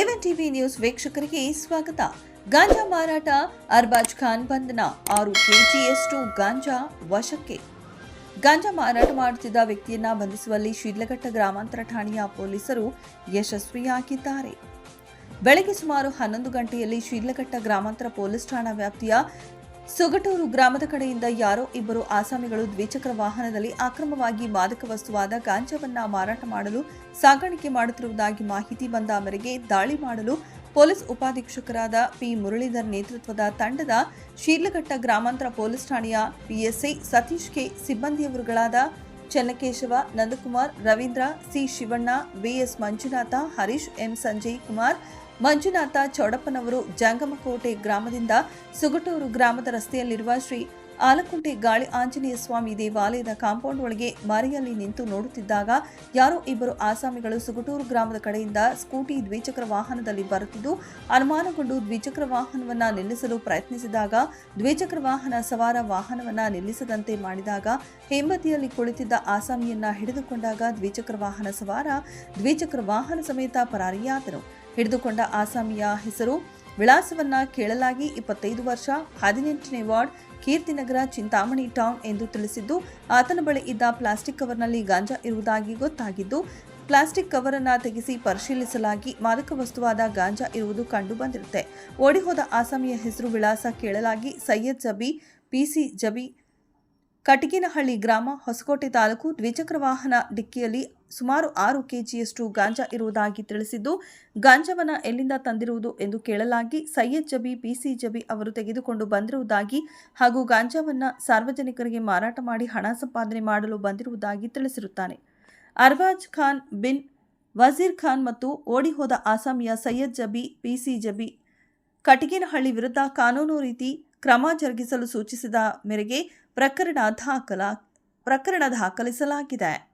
A one TV news ವೀಕ್ಷಕರಿಗೆ ಸ್ವಾಗತ. ಗಾಂಜಾ ಮಾರಾಟ, ಅರ್ಬಾಜ್ ಖಾನ್ ಬಂಧನ, ಆರು ಕೆಜಿಯಷ್ಟು ಗಾಂಜಾ ವಶಕ್ಕೆ. ಗಾಂಜಾ ಮಾರಾಟ ಮಾಡುತ್ತಿದ್ದ ವ್ಯಕ್ತಿಯನ್ನ ಬಂಧಿಸುವಲ್ಲಿ ಶಿಡ್ಲಘಟ್ಟ ಗ್ರಾಮಾಂತರ ಠಾಣೆಯ ಪೊಲೀಸರು ಯಶಸ್ವಿಯಾಗಿದ್ದಾರೆ. ಬೆಳಗ್ಗೆ ಸುಮಾರು ಹನ್ನೊಂದು ಗಂಟೆಯಲ್ಲಿ ಶಿಡ್ಲಘಟ್ಟ ಗ್ರಾಮಾಂತರ ಪೊಲೀಸ್ ಠಾಣಾ ವ್ಯಾಪ್ತಿಯ ಸುಗಟೂರು ಗ್ರಾಮದ ಕಡೆಯಿಂದ ಯಾರೋ ಇಬ್ಬರು ಆಸಾಮಿಗಳು ದ್ವಿಚಕ್ರ ವಾಹನದಲ್ಲಿ ಅಕ್ರಮವಾಗಿ ಮಾದಕ ವಸ್ತುವಾದ ಗಾಂಜಾವನ್ನ ಮಾರಾಟ ಮಾಡಲು ಸಾಗಾಣಿಕೆ ಮಾಡುತ್ತಿರುವುದಾಗಿ ಮಾಹಿತಿ ಬಂದ ಮೇರೆಗೆ ದಾಳಿ ಮಾಡಲು ಪೊಲೀಸ್ ಉಪಾಧೀಕ್ಷಕರಾದ ಪಿ ಮುರಳೀಧರ್ ನೇತೃತ್ವದ ತಂಡದ ಶೀರ್ಲಘಟ್ಟ ಗ್ರಾಮಾಂತರ ಪೊಲೀಸ್ ಠಾಣೆಯ PSI Satish K ಸಿಬ್ಬಂದಿಯವರುಗಳಾದ Channakeshava, Nandakumar, Ravindra, C Shivanna VS Manjunatha, Harish M Sanjay Kumar Manjunatha ಚೌಡಪ್ಪನವರು Jangamakote ಗ್ರಾಮದಿಂದ ಸುಗಟೂರು ಗ್ರಾಮದ ರಸ್ತೆಯಲ್ಲಿರುವ ಶ್ರೀ ಆಲಕುಂಟೆ ಗಾಳಿ ಆಂಜನೇಯ ಸ್ವಾಮಿ ದೇವಾಲಯದ ಕಾಂಪೌಂಡ್ ಒಳಗೆ ಮರೆಯಲ್ಲಿ ನಿಂತು ನೋಡುತ್ತಿದ್ದಾಗ ಯಾರೋ ಇಬ್ಬರು ಆಸಾಮಿಗಳು ಸುಗಟೂರು ಗ್ರಾಮದ ಕಡೆಯಿಂದ ಸ್ಕೂಟಿ ದ್ವಿಚಕ್ರ ವಾಹನದಲ್ಲಿ ಬರುತ್ತಿದ್ದು, ಅನುಮಾನಗೊಂಡು ದ್ವಿಚಕ್ರ ವಾಹನವನ್ನು ನಿಲ್ಲಿಸಲು ಪ್ರಯತ್ನಿಸಿದಾಗ, ದ್ವಿಚಕ್ರ ವಾಹನ ಸವಾರ ವಾಹನವನ್ನು ನಿಲ್ಲಿಸದಂತೆ ಮಾಡಿದಾಗ ಹೇಮತಿಯಲ್ಲಿ ಕುಳಿತಿದ್ದ ಆಸಾಮಿಯನ್ನ ಹಿಡಿದುಕೊಂಡಾಗ ದ್ವಿಚಕ್ರ ವಾಹನ ಸವಾರ, ದ್ವಿಚಕ್ರ ವಾಹನ ಸಮೇತ ಪರಾರಿಯಾದನು ಹಿಡಿದುಕೊಂಡ ಆಸಾಮಿಯ ಹೆಸರು ವಿಳಾಸವನ್ನ ಕೇಳಲಾಗಿ ಇಪ್ಪತ್ತೈದು ವರ್ಷ, ಹದಿನೆಂಟನೇ ವಾರ್ಡ್, ಕೀರ್ತಿನಗರ, ಚಿಂತಾಮಣಿ ಟೌನ್ ಎಂದು ತಿಳಿಸಿದ್ದು, ಆತನ ಬಳಿ ಇದ್ದ ಪ್ಲಾಸ್ಟಿಕ್ ಕವರ್ನಲ್ಲಿ ಗಾಂಜಾ ಇರುವುದಾಗಿ ಗೊತ್ತಾಗಿದ್ದು ಪ್ಲಾಸ್ಟಿಕ್ ಕವರ್ ಅನ್ನ ತೆಗೆಸಿ ಪರಿಶೀಲಿಸಲಾಗಿ ಮಾದಕ ವಸ್ತುವಾದ ಗಾಂಜಾ ಇರುವುದು ಕಂಡು ಬಂದಿರುತ್ತೆ. ಓಡಿಹೋದ ಆಸಾಮಿಯ ಹೆಸರು ವಿಳಾಸ ಕೇಳಲಾಗಿ ಸೈಯದ್ ಜಬಿ ಪಿಸಿ ಜಬಿ ಕಟಗಿನಹಳ್ಳಿ ಗ್ರಾಮ ಹೊಸಕೋಟೆ ತಾಲೂಕು ದ್ವಿಚಕ್ರ ವಾಹನ ಡಿಕ್ಕಿಯಲ್ಲಿ ಸುಮಾರು ಆರು ಕೆಜಿಯಷ್ಟು ಗಾಂಜಾ ಇರುವುದಾಗಿ ತಿಳಿಸಿದ್ದು, ಗಾಂಜಾವನ್ನು ಎಲ್ಲಿಂದ ತಂದಿರುವುದು ಎಂದು ಕೇಳಲಾಗಿ ಸೈಯದ್ ಜಬಿ ಪಿಸಿ ಜಬಿ ಅವರು ತೆಗೆದುಕೊಂಡು ಬಂದಿರುವುದಾಗಿ ಹಾಗೂ ಗಾಂಜಾವನ್ನು ಸಾರ್ವಜನಿಕರಿಗೆ ಮಾರಾಟ ಮಾಡಿ ಹಣ ಸಂಪಾದನೆ ಮಾಡಲು ಬಂದಿರುವುದಾಗಿ ತಿಳಿಸಿರುತ್ತಾನೆ. ಅರ್ವಾಜ್ ಖಾನ್ ಬಿನ್ ವಜೀರ್ ಖಾನ್ ಮತ್ತು ಓಡಿಹೋದ ಆಸಾಮಿಯ ಸೈಯದ್ ಜಬಿ ಪಿಸಿ ಜಬಿ ಕಟಗಿನಹಳ್ಳಿ ವಿರುದ್ಧ ಕಾನೂನು ರೀತಿ ಕ್ರಮ ಜರುಗಿಸಲು ಸೂಚಿಸಿದ ಮೇರೆಗೆ ಪ್ರಕರಣ ದಾಖಲ ಪ್ರಕರಣ ದಾಖಲಿಸಲಾಗಿದೆ.